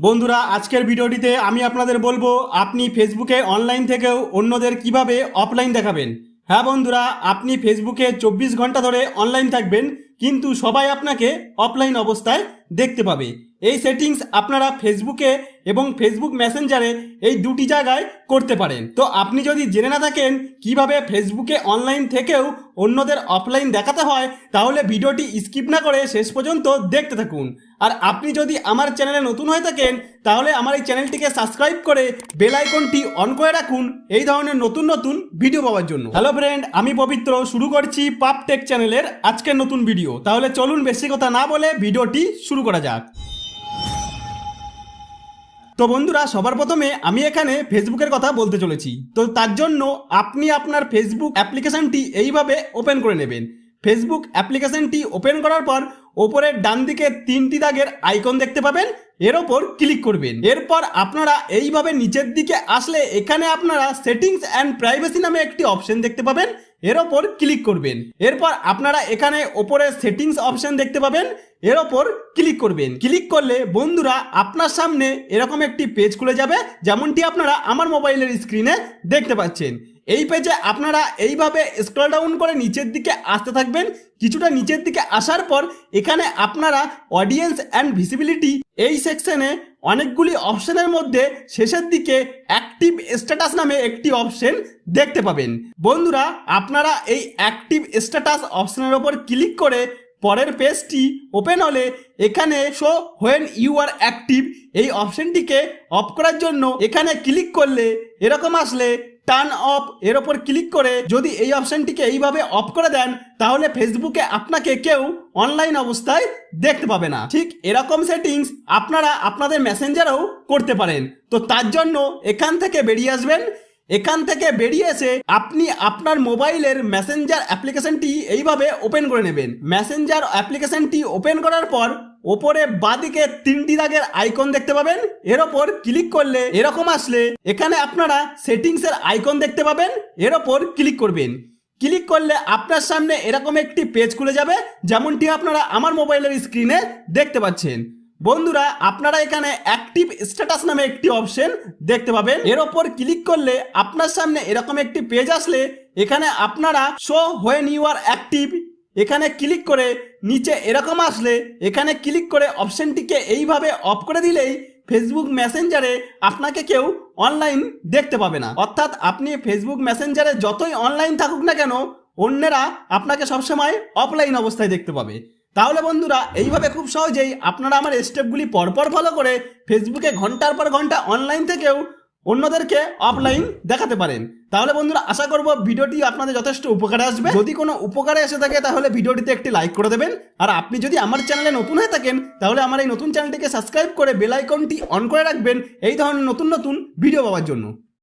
বন্ধুরা, আজকের ভিডিওটিতে আমি আপনাদের বলব, আপনি ফেসবুকে অনলাইন থেকেও অন্যদের কীভাবে অফলাইন দেখাবেন। হ্যাঁ বন্ধুরা, আপনি ফেসবুকে চব্বিশ ঘণ্টা ধরে অনলাইন থাকবেন। কিন্তু সবাই আপনাকে অফলাইন অবস্থায় দেখতে পাবে। এই সেটিংস আপনারা ফেসবুকে এবং ফেসবুক মেসেঞ্জারে এই দুটি জায়গায় করতে পারেন। তো আপনি যদি জেনে না থাকেন কীভাবে ফেসবুকে অনলাইন থেকেও অন্যদের অফলাইন দেখাতে হয়, তাহলে ভিডিওটি স্কিপ না করে শেষ পর্যন্ত দেখতে থাকুন। আর আপনি যদি আমার চ্যানেলে নতুন হয়ে থাকেন, তাহলে আমার এই চ্যানেলটিকে সাবস্ক্রাইব করে বেল আইকনটি অন করে রাখুন এই ধরনের নতুন নতুন ভিডিও পাওয়ার জন্য। হ্যালো ফ্রেন্ড আমি পবিত্র, শুরু করছি পাপ টেক চ্যানেলের আজকের নতুন ভিডিও তাহলে চলুন বেশি কথা না বলে ভিডিওটি শুরু করা যাক। তো বন্ধুরা, সবার প্রথমে আমি এখানে ফেসবুকের কথা বলতে চলেছি। তো তার জন্য আপনি আপনার ফেসবুক অ্যাপ্লিকেশনটি এইভাবে ওপেন করে নেবেন। ফেসবুক অ্যাপ্লিকেশনটি ওপেন করার পর ওপরের ডান দিকে তিনটি দাগের আইকন দেখতে পাবেন। এর ওপর ক্লিক করবেন। এরপর আপনারা এইভাবে নিচের দিকে আসলে এখানে আপনারা সেটিংস অ্যান্ড প্রাইভেসি নামে একটি অপশন দেখতে পাবেন। এর ওপর ক্লিক করবেন। এরপর আপনারা এখানে ওপরে সেটিংস অপশন দেখতে পাবেন। এর ওপর ক্লিক করবেন। ক্লিক করলে বন্ধুরা আপনার সামনে এরকম একটি পেজ খুলে যাবে, যেমনটি আপনারা আমার মোবাইলের স্ক্রিনে দেখতে পাচ্ছেন। এই পেজে আপনারা এইভাবে স্ক্রল ডাউন করে নিচের দিকে আসতে থাকবেন। কিছুটা নিচের দিকে আসার পর এখানে আপনারা অডিয়েন্স অ্যান্ড ভিজিবিলিটি এই সেকশনে অনেকগুলি অপশনের মধ্যে শেষের দিকে অ্যাক্টিভ স্ট্যাটাস নামে একটি অপশন দেখতে পাবেন। বন্ধুরা, আপনারা এই অ্যাক্টিভ স্ট্যাটাস অপশনের ওপর ক্লিক করে পরের পেজটি ওপেন হলে এখানে show when you are active এই অপশনটিকে অফ করার জন্য এখানে ক্লিক করলে এরকম আসলে টার্ন অফ এর ওপর ক্লিক করে যদি এই অপশনটিকে এইভাবে অফ করে দেন তাহলে ফেসবুকে আপনাকে কেউ অনলাইন অবস্থায় দেখতে পাবে না। ঠিক এরকম সেটিংস আপনারা আপনাদের মেসেঞ্জারেও করতে পারেন। তো তার জন্য এখান থেকে বেরিয়ে আসবেন। এখান থেকে বেরিয়ে এসে আপনি আপনার মোবাইলের মেসেঞ্জার অ্যাপ্লিকেশনটি এইভাবে ওপেন করে নেবেন। মেসেঞ্জার অ্যাপ্লিকেশনটি ওপেন করার পর ওপরে বাদিকে তিনটি দাগের আইকন দেখতে পাবেন। এর ওপর ক্লিক করলে এরকম আসলে এখানে আপনারা সেটিংস এর আইকন দেখতে পাবেন। এর ওপর ক্লিক করবেন। ক্লিক করলে আপনার সামনে এরকম একটি পেজ খুলে যাবে, যেমনটি আপনারা আমার মোবাইলের স্ক্রিনে দেখতে পাচ্ছেন। বন্ধুরা, আপনারা এখানে অ্যাক্টিভ স্ট্যাটাস নামে একটি অপশন দেখতে পাবেন। এর ওপর ক্লিক করলে আপনার সামনে এরকম একটি পেজ আসলে এখানে আপনারা show when you are active এখানে ক্লিক করে নিচে এরকম আসলে এখানে ক্লিক করে অপশনটিকে এইভাবে অফ করে দিলেই ফেসবুক মেসেঞ্জারে আপনাকে কেউ অনলাইন দেখতে পাবে না। অর্থাৎ আপনি ফেসবুক মেসেঞ্জারে যতই অনলাইন থাকুক না কেন, অন্যেরা আপনাকে সবসময় অফলাইন অবস্থায় দেখতে পাবে। তাহলে বন্ধুরা, এইভাবে খুব সহজেই আপনারা আমার স্টেপগুলি পরপর ফলো করে ফেসবুকে ঘণ্টার পর ঘণ্টা অনলাইন থেকেও অন্যদেরকে অফলাইন দেখাতে পারেন। তাহলে বন্ধুরা, আশা করব ভিডিওটি আপনাদের যথেষ্ট উপকারে আসবে। যদি কোনো উপকারে এসে থাকে, তাহলে ভিডিওটিতে একটি লাইক করে দেবেন। আর আপনি যদি আমার চ্যানেলে নতুন হয়ে থাকেন, তাহলে আমার এই নতুন চ্যানেলটিকে সাবস্ক্রাইব করে বেল আইকনটি অন করে রাখবেন। এই ধরনের নতুন নতুন ভিডিও পাওয়ার জন্য।